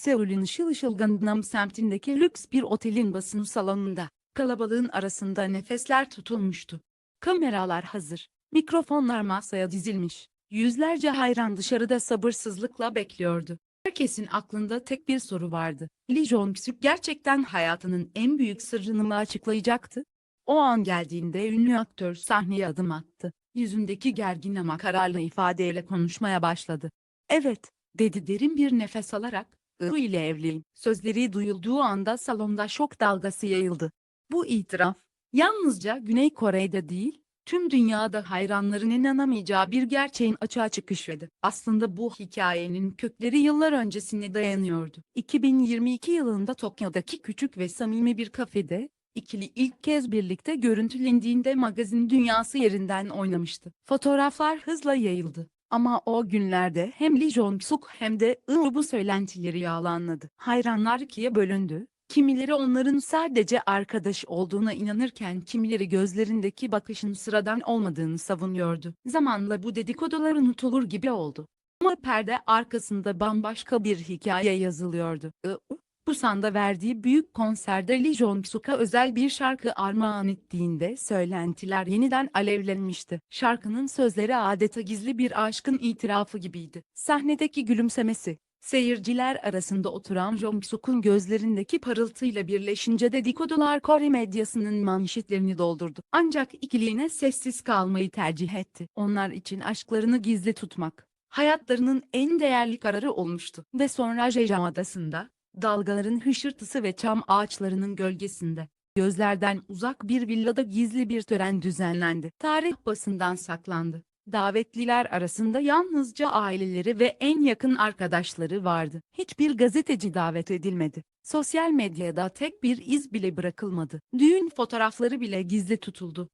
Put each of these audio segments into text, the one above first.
Seul'ün ışıl ışıl Gangnam semtindeki lüks bir otelin basın salonunda, kalabalığın arasında nefesler tutulmuştu. Kameralar hazır, mikrofonlar masaya dizilmiş, yüzlerce hayran dışarıda sabırsızlıkla bekliyordu. Herkesin aklında tek bir soru vardı. Lee Jong-suk gerçekten hayatının en büyük sırrını mı açıklayacaktı? O an geldiğinde ünlü aktör sahneye adım attı. Yüzündeki gergin ama kararlı ifadeyle konuşmaya başladı. Evet, dedi derin bir nefes alarak, Iı ile evliyim. Sözleri duyulduğu anda salonda şok dalgası yayıldı. Bu itiraf, yalnızca Güney Kore'de değil, tüm dünyada hayranların inanamayacağı bir gerçeğin açığa çıkışıydı. Aslında bu hikayenin kökleri yıllar öncesine dayanıyordu. 2022 yılında Tokyo'daki küçük ve samimi bir kafede, ikili ilk kez birlikte görüntülendiğinde magazin dünyası yerinden oynamıştı. Fotoğraflar hızla yayıldı. Ama o günlerde hem Lee Jong-suk hem de Iı bu söylentileri yalanladı. Hayranlar ikiye bölündü. Kimileri onların sadece arkadaş olduğuna inanırken kimileri gözlerindeki bakışın sıradan olmadığını savunuyordu. Zamanla bu dedikodular unutulur gibi oldu. Ama perde arkasında bambaşka bir hikaye yazılıyordu. Iı, Busan'da verdiği büyük konserde Lee Jong-suk'a özel bir şarkı armağan ettiğinde söylentiler yeniden alevlenmişti. Şarkının sözleri adeta gizli bir aşkın itirafı gibiydi. Sahnedeki gülümsemesi, seyirciler arasında oturan Jong-suk'un gözlerindeki parıltıyla birleşince dedikodular Kore medyasının manşetlerini doldurdu. Ancak ikiliğine sessiz kalmayı tercih etti. Onlar için aşklarını gizli tutmak, hayatlarının en değerli kararı olmuştu. Ve sonra Jeju Adası'nda, dalgaların hışırtısı ve çam ağaçlarının gölgesinde, gözlerden uzak bir villada gizli bir tören düzenlendi. Tarih basından saklandı. Davetliler arasında yalnızca aileleri ve en yakın arkadaşları vardı. Hiçbir gazeteci davet edilmedi. Sosyal medyada tek bir iz bile bırakılmadı. Düğün fotoğrafları bile gizli tutuldu.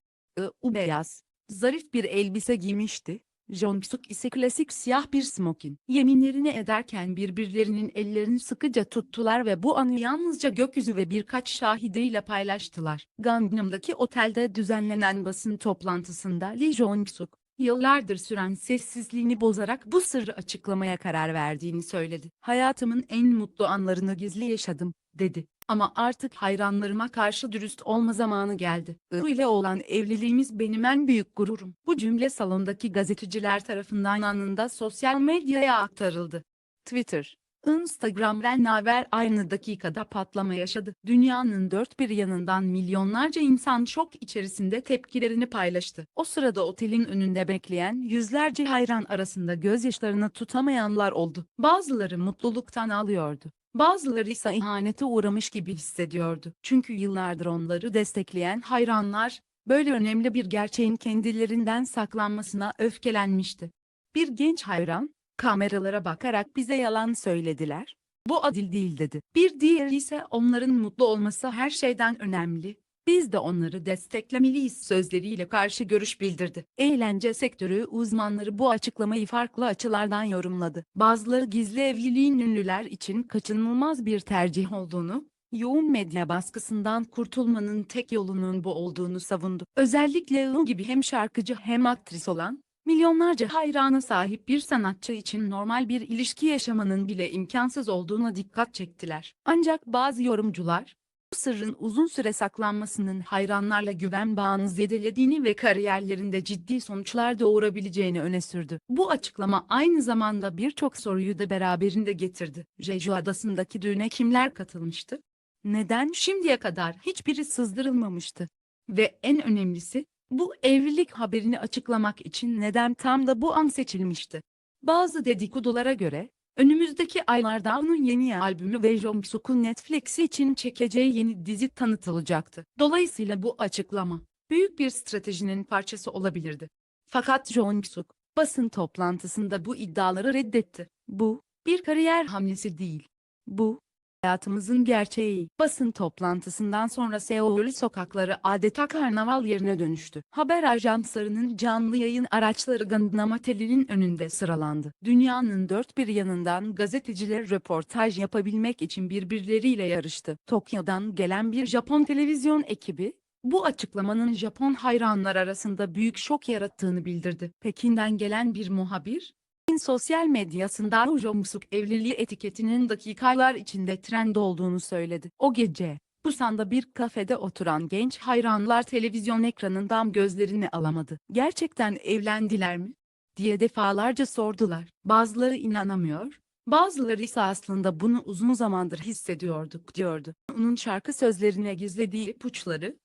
U beyaz, zarif bir elbise giymişti. Jong-suk ise klasik siyah bir smokin. Yeminlerini ederken birbirlerinin ellerini sıkıca tuttular ve bu anı yalnızca gökyüzü ve birkaç şahideyle paylaştılar. Gangnam'daki otelde düzenlenen basın toplantısında Lee Jong-suk, yıllardır süren sessizliğini bozarak bu sırrı açıklamaya karar verdiğini söyledi. Hayatımın en mutlu anlarını gizli yaşadım, dedi. Ama artık hayranlarıma karşı dürüst olma zamanı geldi. Iı ile olan evliliğimiz benim en büyük gururum. Bu cümle salondaki gazeteciler tarafından anında sosyal medyaya aktarıldı. Twitter, Instagram ve Naver aynı dakikada patlama yaşadı. Dünyanın dört bir yanından milyonlarca insan şok içerisinde tepkilerini paylaştı. O sırada otelin önünde bekleyen yüzlerce hayran arasında gözyaşlarını tutamayanlar oldu. Bazıları mutluluktan ağlıyordu. Bazıları ise ihanete uğramış gibi hissediyordu. Çünkü yıllardır onları destekleyen hayranlar, böyle önemli bir gerçeğin kendilerinden saklanmasına öfkelenmişti. Bir genç hayran, kameralara bakarak bize yalan söylediler. Bu adil değil dedi. Bir diğeri ise onların mutlu olması her şeyden önemli. Biz de onları desteklemeliyiz sözleriyle karşı görüş bildirdi. Eğlence sektörü uzmanları bu açıklamayı farklı açılardan yorumladı. Bazıları gizli evliliğin ünlüler için kaçınılmaz bir tercih olduğunu, yoğun medya baskısından kurtulmanın tek yolunun bu olduğunu savundu. Özellikle Iı gibi hem şarkıcı hem aktris olan, milyonlarca hayrana sahip bir sanatçı için normal bir ilişki yaşamanın bile imkansız olduğuna dikkat çektiler. Ancak bazı yorumcular, sırrın uzun süre saklanmasının hayranlarla güven bağını zedelediğini ve kariyerlerinde ciddi sonuçlar doğurabileceğini öne sürdü. Bu açıklama aynı zamanda birçok soruyu da beraberinde getirdi. Jeju Adası'ndaki düğüne kimler katılmıştı? Neden şimdiye kadar hiçbiri sızdırılmamıştı? Ve en önemlisi, bu evlilik haberini açıklamak için neden tam da bu an seçilmişti? Bazı dedikodulara göre, Önümüzdeki aylarda onun yeni albümü ve Jong-suk'un Netflix için çekeceği yeni dizi tanıtılacaktı. Dolayısıyla bu açıklama, büyük bir stratejinin parçası olabilirdi. Fakat Jong-suk, basın toplantısında bu iddiaları reddetti. Bu, bir kariyer hamlesi değil. Bu, hayatımızın gerçeği. Basın toplantısından sonra Seul sokakları adeta karnaval yerine dönüştü. Haber ajanslarının canlı yayın araçları Gangnam Oteli'nin önünde sıralandı. Dünyanın dört bir yanından gazeteciler röportaj yapabilmek için birbirleriyle yarıştı. Tokyo'dan gelen bir Japon televizyon ekibi, bu açıklamanın Japon hayranlar arasında büyük şok yarattığını bildirdi. Pekin'den gelen bir muhabir, sosyal medyasında Jongsuk evliliği etiketinin dakikalar içinde trend olduğunu söyledi. O gece, Busan'da bir kafede oturan genç hayranlar televizyon ekranından gözlerini alamadı. Gerçekten evlendiler mi? diye defalarca sordular. Bazıları inanamıyor, bazıları ise aslında bunu uzun zamandır hissediyorduk diyordu. Onun şarkı sözlerine gizlediği ipuçları,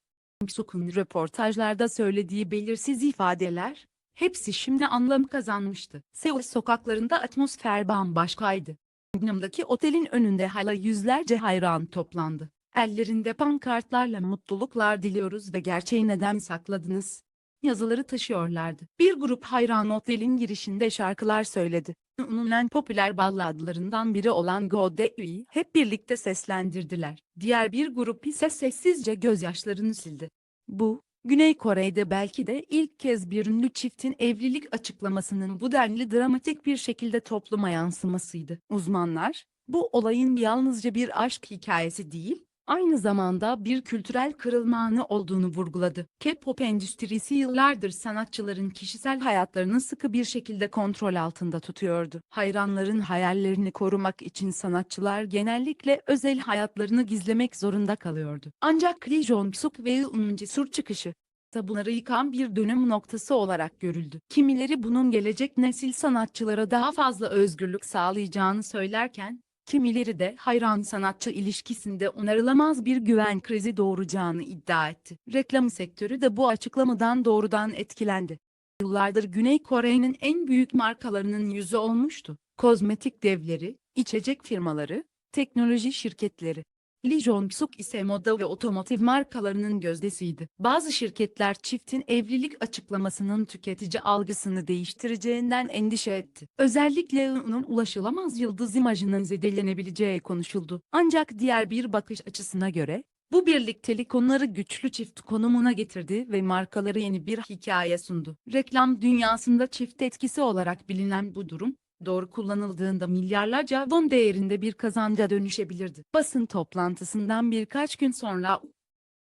Sukun röportajlarda söylediği belirsiz ifadeler, hepsi şimdi anlam kazanmıştı. Seul sokaklarında atmosfer bambaşkaydı. Gangnam'daki otelin önünde hala yüzlerce hayran toplandı. Ellerinde pankartlarla mutluluklar diliyoruz ve gerçeği neden sakladınız? Yazıları taşıyorlardı. Bir grup hayran otelin girişinde şarkılar söyledi. Onun popüler balladlarından biri olan Go De'yi hep birlikte seslendirdiler. Diğer bir grup ise sessizce gözyaşlarını sildi. Bu, Güney Kore'de belki de ilk kez bir ünlü çiftin evlilik açıklamasının bu denli dramatik bir şekilde topluma yansımasıydı. Uzmanlar, bu olayın yalnızca bir aşk hikayesi değil, aynı zamanda bir kültürel kırılma anı olduğunu vurguladı. K-pop endüstrisi yıllardır sanatçıların kişisel hayatlarını sıkı bir şekilde kontrol altında tutuyordu. Hayranların hayallerini korumak için sanatçılar genellikle özel hayatlarını gizlemek zorunda kalıyordu. Ancak Lee Jong-suk ve Yoon'un cesur çıkışı, bunları yıkan bir dönüm noktası olarak görüldü. Kimileri bunun gelecek nesil sanatçılara daha fazla özgürlük sağlayacağını söylerken, kimileri de hayran sanatçı ilişkisinde onarılamaz bir güven krizi doğuracağını iddia etti. Reklam sektörü de bu açıklamadan doğrudan etkilendi. Yıllardır Güney Kore'nin en büyük markalarının yüzü olmuştu. Kozmetik devleri, içecek firmaları, teknoloji şirketleri. Lee Jong-suk ise moda ve otomotiv markalarının gözdesiydi. Bazı şirketler çiftin evlilik açıklamasının tüketici algısını değiştireceğinden endişe etti. Özellikle onun ulaşılamaz yıldız imajının zedelenebileceği konuşuldu. Ancak diğer bir bakış açısına göre, bu birliktelik onları güçlü çift konumuna getirdi ve markaları yeni bir hikaye sundu. Reklam dünyasında çift etkisi olarak bilinen bu durum, doğru kullanıldığında milyarlarca won değerinde bir kazanca dönüşebilirdi. Basın toplantısından birkaç gün sonra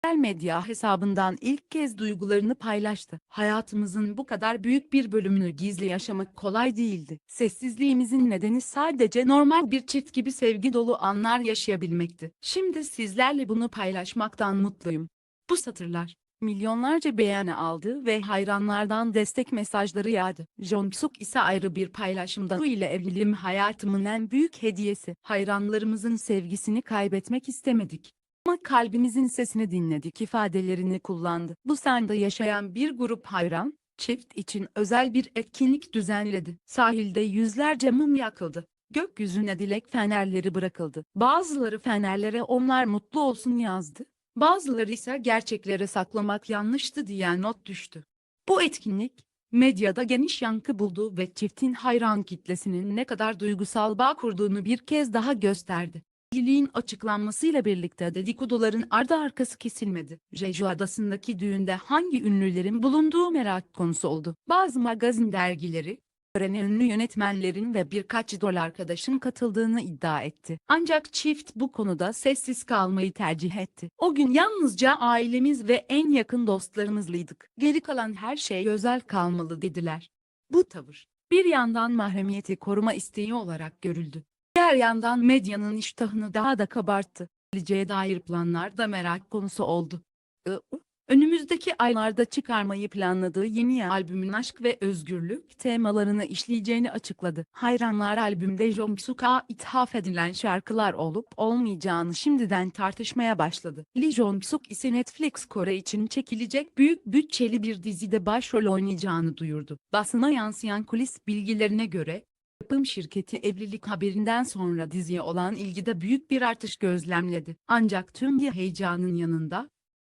sosyal medya hesabından ilk kez duygularını paylaştı. Hayatımızın bu kadar büyük bir bölümünü gizli yaşamak kolay değildi. Sessizliğimizin nedeni sadece normal bir çift gibi sevgi dolu anlar yaşayabilmekti. Şimdi sizlerle bunu paylaşmaktan mutluyum. Bu satırlar milyonlarca beğeni aldı ve hayranlardan destek mesajları yağdı. Jong-suk ise ayrı bir paylaşımda bu ile evliliğim hayatımın en büyük hediyesi. Hayranlarımızın sevgisini kaybetmek istemedik. Ama kalbimizin sesini dinledik ifadelerini kullandı. Bu sende yaşayan bir grup hayran, çift için özel bir etkinlik düzenledi. Sahilde yüzlerce mum yakıldı. Gökyüzüne dilek fenerleri bırakıldı. Bazıları fenerlere onlar mutlu olsun yazdı. Bazıları ise gerçekleri saklamak yanlıştı diye not düştü. Bu etkinlik, medyada geniş yankı buldu ve çiftin hayran kitlesinin ne kadar duygusal bağ kurduğunu bir kez daha gösterdi. Evliliğin açıklanmasıyla birlikte dedikoduların ardı arkası kesilmedi. Jeju Adası'ndaki düğünde hangi ünlülerin bulunduğu merak konusu oldu. Bazı magazin dergileri, törene ünlü yönetmenlerin ve birkaç idol arkadaşın katıldığını iddia etti. Ancak çift bu konuda sessiz kalmayı tercih etti. O gün yalnızca ailemiz ve en yakın dostlarımızlıydık. Geri kalan her şey özel kalmalı dediler. Bu tavır, bir yandan mahremiyeti koruma isteği olarak görüldü. Diğer yandan medyanın iştahını daha da kabarttı. Geleceğe dair planlar da merak konusu oldu. I- Önümüzdeki aylarda çıkarmayı planladığı yeni albümün aşk ve özgürlük temalarını işleyeceğini açıkladı. Hayranlar albümde Jongsook'a ithaf edilen şarkılar olup olmayacağını şimdiden tartışmaya başladı. Lee Jong-suk ise Netflix Kore için çekilecek büyük bütçeli bir dizide başrol oynayacağını duyurdu. Basına yansıyan kulis bilgilerine göre, Yapım şirketi evlilik haberinden sonra diziye olan ilgide büyük bir artış gözlemledi. Ancak tüm heyecanın yanında,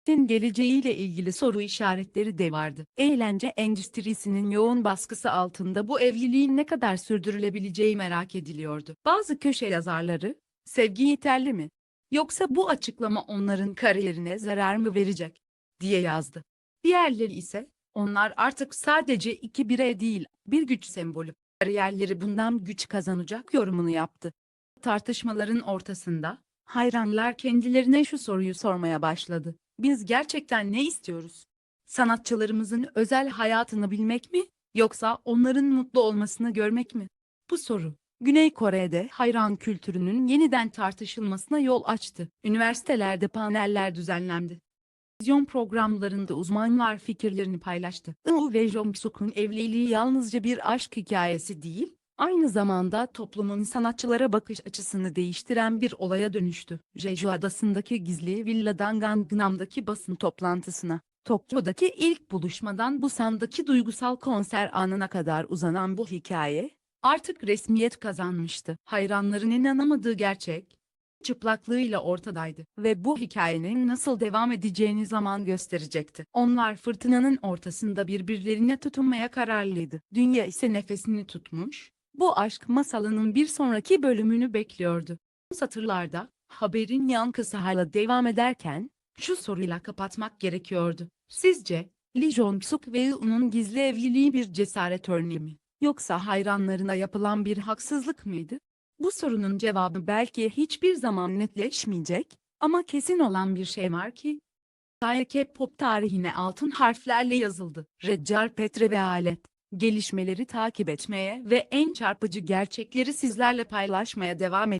Çiftin geleceğiyle ilgili soru işaretleri de vardı. Eğlence endüstrisinin yoğun baskısı altında bu evliliğin ne kadar sürdürülebileceği merak ediliyordu. Bazı köşe yazarları, sevgi yeterli mi? Yoksa bu açıklama onların kariyerine zarar mı verecek? diye yazdı. Diğerleri ise, onlar artık sadece iki birey değil, bir güç sembolü. Kariyerleri bundan güç kazanacak yorumunu yaptı. Tartışmaların ortasında, hayranlar kendilerine şu soruyu sormaya başladı. Biz gerçekten ne istiyoruz? Sanatçılarımızın özel hayatını bilmek mi, yoksa onların mutlu olmasını görmek mi? Bu soru, Güney Kore'de hayran kültürünün yeniden tartışılmasına yol açtı. Üniversitelerde paneller düzenlendi. Televizyon programlarında uzmanlar fikirlerini paylaştı. Iı ve Jong-suk'un evliliği yalnızca bir aşk hikayesi değil, aynı zamanda toplumun sanatçılara bakış açısını değiştiren bir olaya dönüştü. Jeju Adası'ndaki gizli villadan Gangnam'daki basın toplantısına, Tokyo'daki ilk buluşmadan Busan'daki duygusal konser anına kadar uzanan bu hikaye, artık resmiyet kazanmıştı. Hayranların inanamadığı gerçek, çıplaklığıyla ortadaydı ve bu hikayenin nasıl devam edeceğini zaman gösterecekti. Onlar fırtınanın ortasında birbirlerine tutunmaya kararlıydı. Dünya ise nefesini tutmuş, bu aşk masalının bir sonraki bölümünü bekliyordu. Satırlarda, haberin yankısı hala devam ederken, şu soruyla kapatmak gerekiyordu. Sizce, Lee Jong-suk ve Yoon'un gizli evliliği bir cesaret örneği mi? Yoksa hayranlarına yapılan bir haksızlık mıydı? Bu sorunun cevabı belki hiçbir zaman netleşmeyecek ama kesin olan bir şey var ki, K pop tarihine altın harflerle yazıldı. Reccar Petre ve Alet, gelişmeleri takip etmeye ve en çarpıcı gerçekleri sizlerle paylaşmaya devam